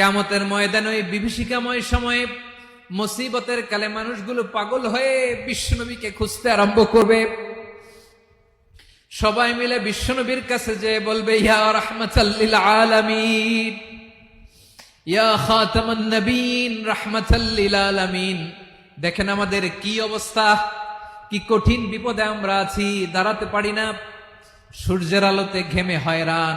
কেমতের ময়দান ওই বিভীষিকাময় সময়ে মুসিবতের কালে মানুষগুলো পাগল হয়ে বিশ্বনবীকে খুঁজতে আরম্ভ করবে। সবাই মিলে বিশ্বনবীর কাছে যে বলবে, ইয়া রহমতাল্লিল আলামিন, ইয়া খাতামান নবীন রহমতাল্লিল আলামিন। দেখেন আমাদের কি অবস্থা, কি কঠিন বিপদে আমরা আছি, দাঁড়াতে পারি না। সূর্যের আলোতে ঘেমে হয়রান।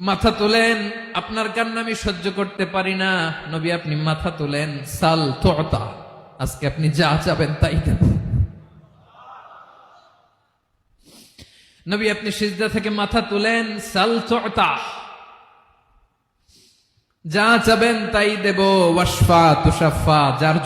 মাথা তোলেন, আপনার কান্না আমি সহ্য করতে পারি না। নবী, আপনি মাথা তোলেন, সাল তোতা, আজকে আপনি যা চাবেন তাই দেব। নবী, আপনি সিজদা থেকে মাথা তুলেন, সাল তোতা, যা চাবেন তাই দেব। ওয়াসফা তুষাফা যার